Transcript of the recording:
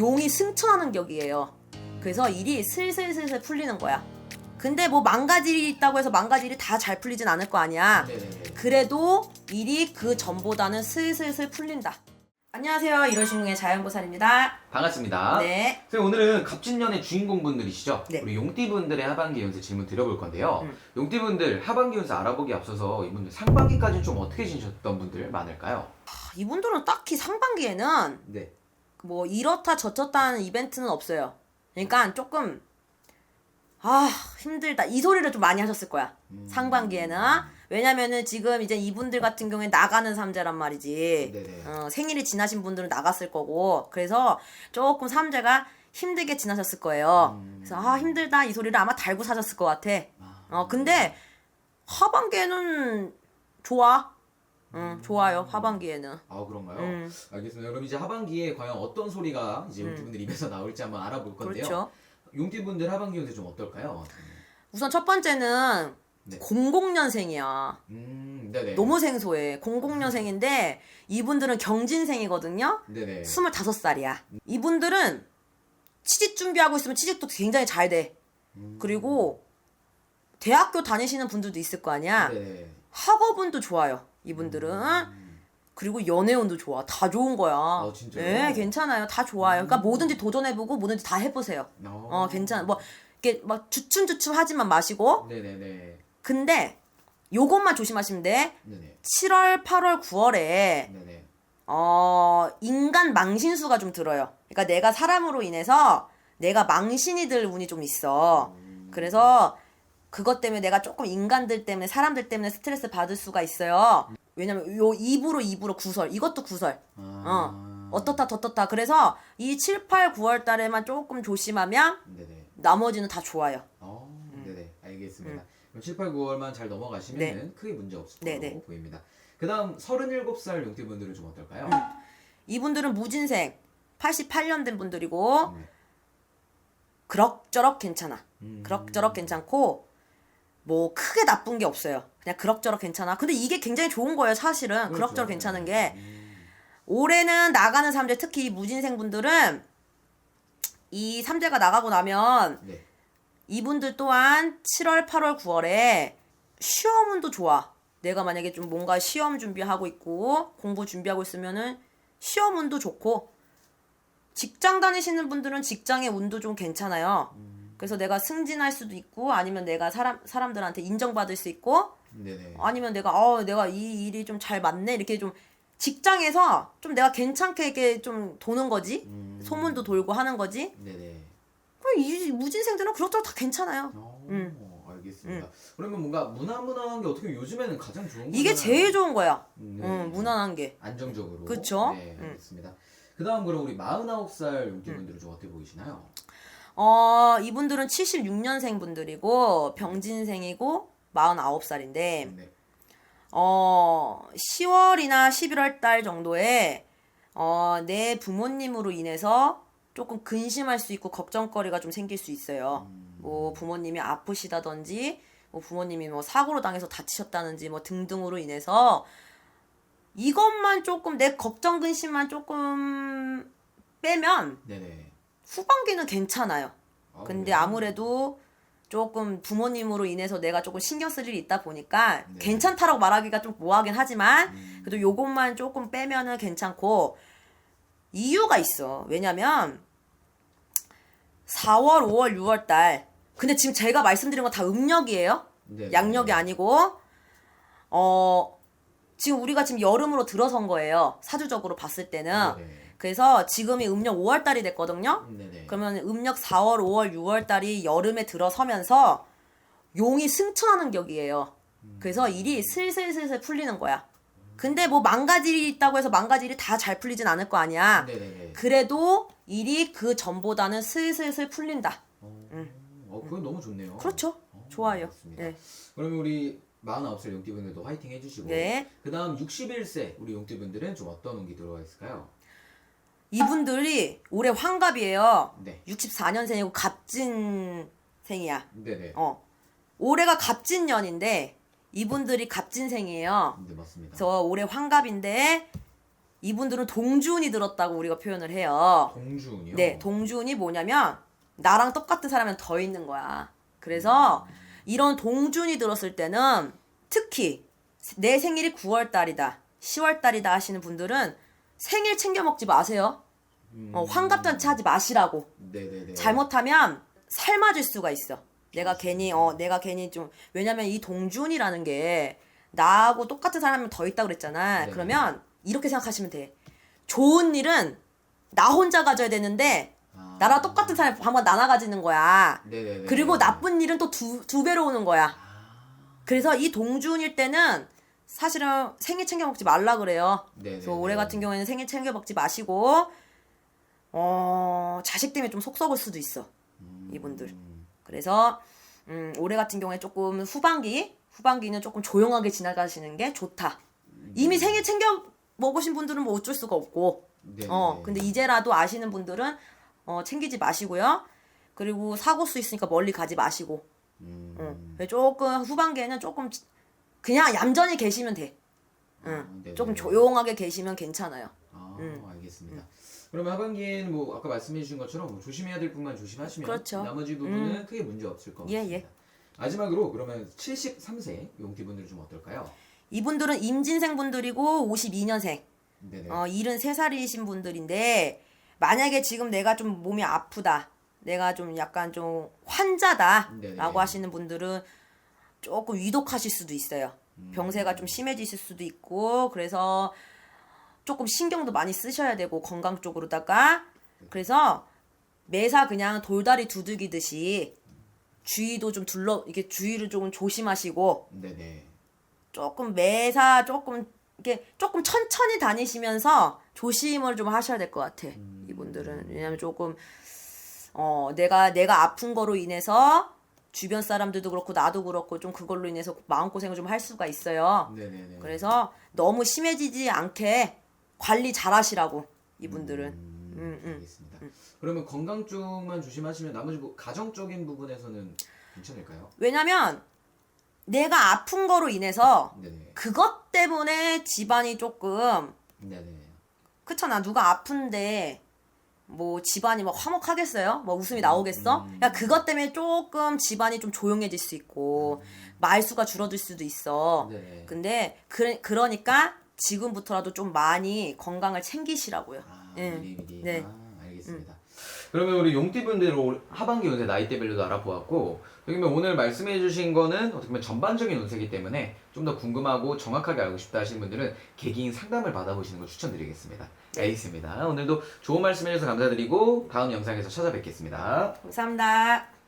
용이 승천하는 격이에요. 그래서 일이 슬슬슬슬 풀리는 거야. 근데 뭐 망가질 일이 있다고 해서 망가질 일이 다 잘 풀리진 않을 거 아니야. 네네네. 그래도 일이 그 전보다는 슬슬슬 풀린다. 안녕하세요. 이러시궁의 자연보살입니다. 반갑습니다. 네. 선생님 오늘은 갑진년의 주인공분들이시죠? 네. 우리 용띠분들의 하반기 운세 질문 드려볼 건데요. 음. 용띠분들 하반기 운세 알아보기 앞서서 이분들 상반기까지는 좀 어떻게 지내셨던 분들 많을까요? 아, 이분들은 딱히 상반기에는 네. 뭐 이렇다 저렇다 하는 이벤트는 없어요. 그러니까 조금 아 힘들다 이 소리를 좀 많이 하셨을 거야. 음. 상반기에는 왜냐면은 지금 이제 이분들 같은 경우에 나가는 삼재란 말이지. 어, 생일이 지나신 분들은 나갔을 거고 그래서 조금 삼재가 힘들게 지나셨을 거예요. 음. 그래서 아 힘들다 이 소리를 아마 달고 사셨을 것 같아. 아. 어 근데 하반기에는 좋아. 응 좋아요 하반기에는. 아 그런가요? 음. 알겠습니다. 그럼 이제 하반기에 과연 어떤 소리가 이제 음. 용띠분들 입에서 나올지 한번 알아볼 건데요. 그렇죠. 용띠분들 하반기 운세 좀 어떨까요? 우선 첫 번째는 네. 00년생이야. 음, 네네. 너무 생소해. 00년생인데 이분들은 경진생이거든요. 네네. 25살이야. 이분들은 취직 준비하고 있으면 취직도 굉장히 잘 돼. 음. 그리고 대학교 다니시는 분들도 있을 거 아니야. 네네. 학업운도 좋아요. 이분들은. 음. 그리고 연애운도 좋아. 다 좋은 거야. 아, 진짜요? 네, 괜찮아요. 다 좋아요. 그러니까 음. 뭐든지 도전해보고 뭐든지 다 해보세요. 어, 어, 괜찮아. 뭐, 이렇게 막 주춤주춤 하지만 마시고. 네네네. 근데 요것만 조심하시면 돼. 네네. 7월, 8월, 9월에 네네. 어, 인간 망신수가 좀 들어요. 그러니까 내가 사람으로 인해서 내가 망신이 들 운이 좀 있어. 음. 그래서 그것 때문에 내가 조금 인간들 때문에 사람들 때문에 스트레스 받을 수가 있어요. 왜냐면 요 입으로 입으로 구설 이것도 구설. 아. 어. 어떻다 저떻다. 그래서 이 7, 8, 9월 달에만 조금 조심하면 네네. 나머지는 다 좋아요. 어, 네네. 알겠습니다. 그럼 7, 8, 9월만 잘 넘어가시면 음. 네. 크게 문제 없을 네, 거로 네. 보입니다. 그 다음 37살 용띠분들은 좀 어떨까요? 음. 이분들은 무진생 88년 된 분들이고 네. 그럭저럭 괜찮아. 음. 그럭저럭 괜찮고 뭐 크게 나쁜 게 없어요. 그냥 그럭저럭 괜찮아. 근데 이게 굉장히 좋은 거예요, 사실은. 그렇죠. 그럭저럭 괜찮은 게 음. 올해는 나가는 삼재 특히 이 무진생 분들은 이 삼재가 나가고 나면 네. 이분들 또한 7월, 8월, 9월에 시험운도 좋아. 내가 만약에 좀 뭔가 시험 준비하고 있고 공부 준비하고 있으면은 시험 운도 좋고 직장 다니시는 분들은 직장의 운도 좀 괜찮아요. 그래서 내가 승진할 수도 있고 아니면 내가 사람 사람들한테 인정받을 수 있고 네네. 아니면 내가 어 내가 이 일이 좀 잘 맞네 이렇게 좀 직장에서 좀 내가 괜찮게 이렇게 좀 도는 거지 음. 소문도 돌고 하는 거지 네네. 그럼 이 무진생들은 그렇다고 다 괜찮아요. 어, 음. 알겠습니다. 그러면 뭔가 무난무난한 게 어떻게 보면 요즘에는 가장 좋은 이게. 제일 좋은 거야. 네. 응, 무난한 게. 안정적으로. 그쵸? 네, 음. 알겠습니다. 그 다음 그럼 우리 49살 용띠분들은 좀 어떻게 보이시나요? 어, 이분들은 76년생 분들이고 병진생이고 49살인데 네. 어, 10월이나 11월 달 정도에 어, 내 부모님으로 인해서 조금 근심할 수 있고 걱정거리가 좀 생길 수 있어요. 음. 뭐 부모님이 아프시다든지 뭐 부모님이 뭐 사고로 당해서 다치셨다든지 뭐 등등으로 인해서 이것만 조금 내 걱정 근심만 조금 빼면 네네. 후반기는 괜찮아요. 아, 근데? 아무래도 조금 부모님으로 인해서 내가 조금 신경 쓸 일이 있다 보니까 네. 괜찮다라고 말하기가 좀 뭐하긴 하지만 음. 그래도 요것만 조금 빼면은 괜찮고 이유가 있어. 왜냐면 4월, 5월, 6월 달 근데 지금 제가 말씀드린 건 다 음력이에요. 네. 양력이 아니고 어 지금 우리가 지금 여름으로 들어선 거예요. 사주적으로 봤을 때는. 네네. 그래서 지금이 음력 5월 달이 됐거든요. 네네. 그러면 음력 4월, 5월, 6월 달이 여름에 들어서면서 용이 승천하는 격이에요. 그래서 일이 슬슬슬슬 풀리는 거야. 근데 뭐 망가질 일이 있다고 해서 망가질 일이 다 잘 풀리진 않을 거 아니야. 네네네. 그래도 일이 그 전보다는 슬슬슬 풀린다. 어, 어, 그건 너무 좋네요. 그렇죠. 어, 좋아요. 네. 그러면 우리 49살 용띠분들도 화이팅 해주시고 네. 그 다음 61세 우리 용띠분들은 좀 어떤 운기 들어가 있을까요? 이분들이 올해 환갑이에요. 네. 64년생이고 갑진생이야. 네네. 어. 올해가 갑진년인데 이분들이 갑진생이에요. 네 맞습니다. 그래서 올해 환갑인데 이분들은 동주운이 들었다고 우리가 표현을 해요. 동주운이요? 네, 동주운이 뭐냐면 나랑 똑같은 사람은 더 있는 거야. 그래서 이런 동주운이 들었을 때는 특히 내 생일이 9월 달이다, 10월 달이다 하시는 분들은 생일 챙겨 먹지 마세요. 어, 환갑잔치 하지 마시라고. 네네네. 잘못하면 삶아질 수가 있어. 내가 괜히 어 내가 괜히 좀 왜냐면 이 동준이라는 게 나하고 똑같은 사람이 더 있다 그랬잖아. 네네. 그러면 이렇게 생각하시면 돼. 좋은 일은 나 혼자 가져야 되는데 아. 나랑 똑같은 사람이 한번 나눠 가지는 거야. 네네네. 그리고 나쁜 일은 또 두 두 배로 오는 거야. 그래서 이 동준일 때는 사실은 생일 챙겨 먹지 말라 그래요. 네네. 그래서 올해 같은 경우에는 생일 챙겨 먹지 마시고 어 자식 때문에 좀 속 썩을 수도 있어 이분들. 그래서 음, 올해 같은 경우에 조금 후반기 후반기는 조금 조용하게 지나가시는 게 좋다. 이미 생일 챙겨 먹으신 분들은 뭐 어쩔 수가 없고 네네. 어 근데 이제라도 아시는 분들은 어 챙기지 마시고요. 그리고 사고 수 있으니까 멀리 가지 마시고 음. 어, 조금 후반기에는 조금 그냥 얌전히 계시면 돼. 응. 아, 네네. 조금 조용하게 계시면 괜찮아요. 아, 음. 알겠습니다. 그러면 하반기에는 뭐 아까 말씀해 주신 것처럼 뭐 조심해야 될 부분만 조심하시면 그렇죠. 나머지 부분은 크게 문제 없을 것 예, 같습니다. 예. 마지막으로 그러면 73세 용띠분들 좀 어떨까요? 이분들은 임진생 분들이고 52년생, 네네. 어, 73살이신 분들인데, 만약에 지금 내가 좀 몸이 아프다, 내가 좀 약간 좀 환자다, 네네. 라고 하시는 분들은 조금 위독하실 수도 있어요. 음. 병세가 좀 심해지실 수도 있고, 그래서 조금 신경도 많이 쓰셔야 되고, 건강 쪽으로다가. 그래서 매사 그냥 돌다리 두들기듯이 주위도 좀 둘러, 이게 주위를 조금 조심하시고, 네네. 조금 매사 조금 이게 조금 천천히 다니시면서 조심을 좀 하셔야 될 것 같아 이분들은 왜냐면 조금 어 내가 내가 아픈 거로 인해서 주변 사람들도 그렇고 나도 그렇고 좀 그걸로 인해서 마음 고생을 좀 할 수가 있어요 네네네. 그래서 너무 심해지지 않게 관리 잘 하시라고 이분들은 음, 음, 음. 알겠습니다. 그러면 건강 쪽만 조심하시면 나머지 뭐 가정적인 부분에서는 괜찮을까요? 왜냐면 내가 아픈 거로 인해서 네네. 그것 때문에 집안이 조금 네네. 그렇잖아 누가 아픈데 뭐 집안이 막 화목하겠어요? 뭐 웃음이 나오겠어? 음. 야 그것 때문에 조금 집안이 좀 조용해질 수 있고 말수가 줄어들 수도 있어. 네네. 근데 그, 그러니까 지금부터라도 좀 많이 건강을 챙기시라고요. 아, 예. 미리 미리. 네. 아, 알겠습니다. 그러면 우리 용띠분들 올- 하반기 운세 나이대별로도 알아보았고 그러면 오늘 말씀해 주신 거는 어떻게 보면 전반적인 운세이기 때문에 좀 더 궁금하고 정확하게 알고 싶다 하시는 분들은 개개인 상담을 받아보시는 걸 추천드리겠습니다. 네. 알겠습니다. 오늘도 좋은 말씀 해주셔서 감사드리고 다음 영상에서 찾아뵙겠습니다. 감사합니다.